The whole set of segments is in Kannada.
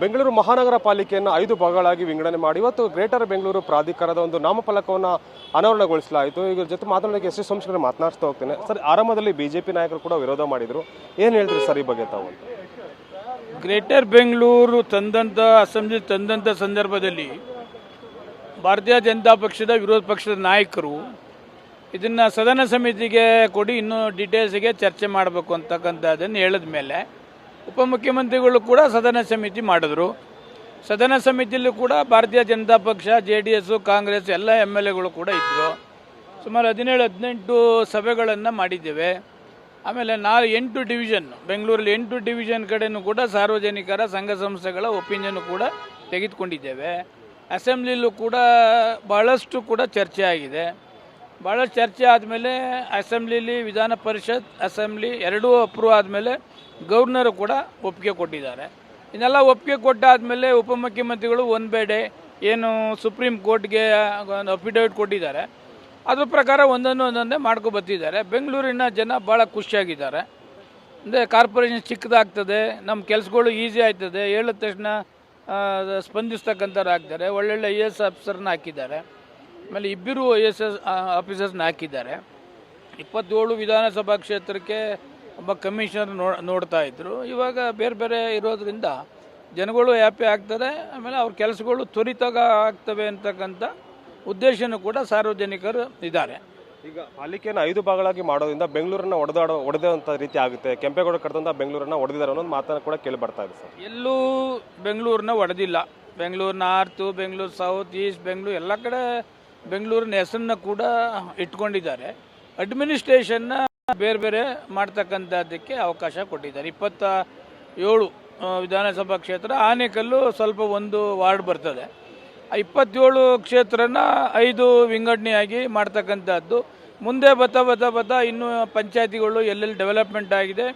ಬೆಂಗಳೂರು ಮಹಾನಗರ ಪಾಲಿಕೆಯನ್ನು ಐದು ಭಾಗಗಳಾಗಿ ವಿಂಗಡಣೆ ಮಾಡಿ. ಇವತ್ತು ಗ್ರೇಟರ್ ಬೆಂಗಳೂರು ಪ್ರಾಧಿಕಾರದ ಒಂದು ನಾಮಫಲಕವನ್ನು ಅನಾವರಣಗೊಳಿಸಲಾಯಿತು. ಈಗ ಜೊತೆ ಮಾತನಾಡೋಕ್ಕೆ ಎಸ್ ಎಸ್ ಸೋಮಶೇಖರ್ ಮಾತನಾಡ್ತಾ ಹೋಗ್ತೇನೆ. ಸರ್, ಆರಂಭದಲ್ಲಿ ಬಿಜೆಪಿ ನಾಯಕರು ಕೂಡ ವಿರೋಧ ಮಾಡಿದರು. ಏನು ಹೇಳ್ತೀರಿ ಸರ್ ಈ ಬಗ್ಗೆ ತಾವು ಗ್ರೇಟರ್ ಬೆಂಗಳೂರು ತಂದಂಥ ಅಸೆಂಬ್ಲಿ ತಂದಂಥ ಸಂದರ್ಭದಲ್ಲಿ ಭಾರತೀಯ ಜನತಾ ಪಕ್ಷದ ವಿರೋಧ ಪಕ್ಷದ ನಾಯಕರು ಇದನ್ನು ಸದನ ಸಮಿತಿಗೆ ಕೊಡಿ, ಇನ್ನೂ ಡೀಟೇಲ್ಸ್ಗೆ ಚರ್ಚೆ ಮಾಡಬೇಕು ಅಂತಕ್ಕಂಥದ್ದನ್ನು ಹೇಳಿದ ಮೇಲೆ ಉಪಮುಖ್ಯಮಂತ್ರಿಗಳು ಕೂಡ ಸದನ ಸಮಿತಿ ಮಾಡಿದ್ರು. ಸದನ ಸಮಿತಿಯಲ್ಲೂ ಕೂಡ ಭಾರತೀಯ ಜನತಾ ಪಕ್ಷ, ಜೆ ಡಿ ಎಸ್ಸು ಕಾಂಗ್ರೆಸ್ ಎಲ್ಲ ಎಂ ಎಲ್ ಎಗಳು ಕೂಡ ಇದ್ದರು ಸುಮಾರು ಹದಿನೇಳು, ಹದಿನೆಂಟು ಸಭೆಗಳನ್ನು ಮಾಡಿದ್ದೇವೆ. ಆಮೇಲೆ ನಾಲ್ ಎಂಟು ಡಿವಿಷನ್, ಬೆಂಗಳೂರಲ್ಲಿ ಎಂಟು ಡಿವಿಷನ್ ಕಡೆಯೂ ಕೂಡ ಸಾರ್ವಜನಿಕರ ಸಂಘ ಸಂಸ್ಥೆಗಳ ಒಪಿನಿಯನ್ ಕೂಡ ತೆಗೆದುಕೊಂಡಿದ್ದೇವೆ. ಅಸೆಂಬ್ಲಿಲೂ ಕೂಡ ಬಹಳಷ್ಟು ಕೂಡ ಚರ್ಚೆ ಆಗಿದೆ. ಭಾಳ ಚರ್ಚೆ ಆದಮೇಲೆ ಅಸೆಂಬ್ಲಿಲಿ ವಿಧಾನ ಪರಿಷತ್ ಅಸೆಂಬ್ಲಿ ಎರಡೂ ಅಪ್ರೂವ್ ಆದಮೇಲೆ ಗವರ್ನರು ಕೂಡ ಒಪ್ಪಿಗೆ ಕೊಟ್ಟಿದ್ದಾರೆ. ಇನ್ನೆಲ್ಲ ಒಪ್ಪಿಗೆ ಕೊಟ್ಟಾದಮೇಲೆ ಉಪಮುಖ್ಯಮಂತ್ರಿಗಳು ಒಂದು ಬೇಡೆ, ಏನು ಸುಪ್ರೀಂ ಕೋರ್ಟ್ಗೆ ಒಂದು ಅಫಿಡವಿಟ್ ಕೊಟ್ಟಿದ್ದಾರೆ. ಅದ್ರ ಪ್ರಕಾರ ಒಂದೊಂದು ಒಂದೊಂದೇ ಮಾಡ್ಕೊ ಬರ್ತಿದ್ದಾರೆ. ಬೆಂಗಳೂರಿನ ಜನ ಭಾಳ ಖುಷಿಯಾಗಿದ್ದಾರೆ. ಅಂದರೆ ಕಾರ್ಪೊರೇಷನ್ ಚಿಕ್ಕದಾಗ್ತದೆ ನಮ್ಮ ಕೆಲಸಗಳು ಈಸಿ ಆಗ್ತದೆ ಹೇಳಿದ ತಕ್ಷಣ ಸ್ಪಂದಿಸ್ತಕ್ಕಂಥವ್ರು ಆಗ್ತಾರೆ, ಒಳ್ಳೊಳ್ಳೆ ಐ ಎಸ್ ಆಫೀಸರ್ನ ಹಾಕಿದ್ದಾರೆ. ಆಮೇಲೆ ಇಬ್ಬರು ಐ ಎಸ್ ಎಸ್ ಆಫೀಸರ್ಸ್ನ ಹಾಕಿದ್ದಾರೆ. ಇಪ್ಪತ್ತೇಳು ವಿಧಾನಸಭಾ ಕ್ಷೇತ್ರಕ್ಕೆ ಒಬ್ಬ ಕಮಿಷನರ್ ನೋ ನೋಡ್ತಾ ಇದ್ರು. ಇವಾಗ ಬೇರೆ ಬೇರೆ ಇರೋದ್ರಿಂದ ಜನಗಳು ಹ್ಯಾಪಿ ಆಗ್ತಾರೆ ಆಮೇಲೆ ಅವ್ರ ಕೆಲಸಗಳು ತ್ವರಿತಾಗ ಆಗ್ತವೆ ಅಂತಕ್ಕಂಥ ಉದ್ದೇಶನೂ ಕೂಡ ಸಾರ್ವಜನಿಕರು ಇದ್ದಾರೆ. ಈಗ ಪಾಲಿಕೆಯನ್ನು ಐದು ಭಾಗಗಳಾಗಿ ಮಾಡೋದ್ರಿಂದ ಬೆಂಗಳೂರನ್ನ ಒಡೆದಾಡೋ ಒಡೆದಂಥ ರೀತಿ ಆಗುತ್ತೆ. ಕೆಂಪೇಗೌಡ ಕಟ್ಟದಂಥ ಬೆಂಗಳೂರನ್ನ ಒಡೆದಿದ್ದಾರೆ ಅನ್ನೋದು ಮಾತನ್ನು ಕೂಡ ಕೇಳಿ ಬರ್ತಾ ಇದೆ ಸರ್. ಎಲ್ಲೂ ಬೆಂಗಳೂರನ್ನ ಒಡೆದಿಲ್ಲ. Bengaluru north Bengaluru south east Bengaluru ಎಲ್ಲ ಕಡೆ ಬೆಂಗಳೂರಿನ ಹೆಸರನ್ನ ಕೂಡ ಇಟ್ಕೊಂಡಿದ್ದಾರೆ. ಅಡ್ಮಿನಿಸ್ಟ್ರೇಷನ್ನ ಬೇರೆ ಬೇರೆ ಮಾಡ್ತಕ್ಕಂಥದ್ದಕ್ಕೆ ಅವಕಾಶ ಕೊಟ್ಟಿದ್ದಾರೆ. ಇಪ್ಪತ್ತ ಏಳು ವಿಧಾನಸಭಾ ಕ್ಷೇತ್ರ, ಆನೇಕಲ್ಲು ಸ್ವಲ್ಪ ಒಂದು ವಾರ್ಡ್ ಬರ್ತದೆ. ಇಪ್ಪತ್ತೇಳು ಕ್ಷೇತ್ರನ ಐದು ವಿಂಗಡಣೆಯಾಗಿ ಮಾಡ್ತಕ್ಕಂಥದ್ದು. ಮುಂದೆ ಬತ್ತಾ ಬತ್ತಾ ಬತ್ತಾ ಇನ್ನೂ ಪಂಚಾಯತಿಗಳು ಎಲ್ಲೆಲ್ಲಿ ಡೆವಲಪ್ಮೆಂಟ್ ಆಗಿದೆ,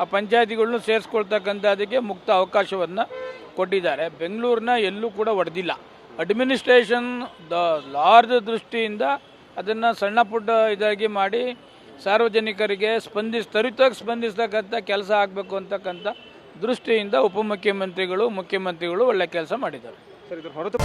ಆ ಪಂಚಾಯತಿಗಳನ್ನು ಸೇರಿಸ್ಕೊಳ್ತಕ್ಕಂಥದ್ದಕ್ಕೆ ಮುಕ್ತ ಅವಕಾಶವನ್ನು ಕೊಟ್ಟಿದ್ದಾರೆ. ಬೆಂಗಳೂರನ್ನ ಎಲ್ಲೂ ಕೂಡ ಒಡೆದಿಲ್ಲ. ಅಡ್ಮಿನಿಸ್ಟ್ರೇಷನ್ ದ ಲಾರ್ಜ್ ದೃಷ್ಟಿಯಿಂದ ಅದನ್ನು ಸಣ್ಣ ಪುಟ್ಟ ಇದಾಗಿ ಮಾಡಿ ಸಾರ್ವಜನಿಕರಿಗೆ ಸ್ಪಂದಿಸ್ ತ್ವರಿತವಾಗಿ ಸ್ಪಂದಿಸ್ತಕ್ಕಂಥ ಕೆಲಸ ಆಗಬೇಕು ಅಂತಕ್ಕಂಥ ದೃಷ್ಟಿಯಿಂದ ಉಪಮುಖ್ಯಮಂತ್ರಿಗಳು, ಮುಖ್ಯಮಂತ್ರಿಗಳು ಒಳ್ಳೆ ಕೆಲಸ ಮಾಡಿದ್ದಾರೆ. ಸರ್ ಹೊರತು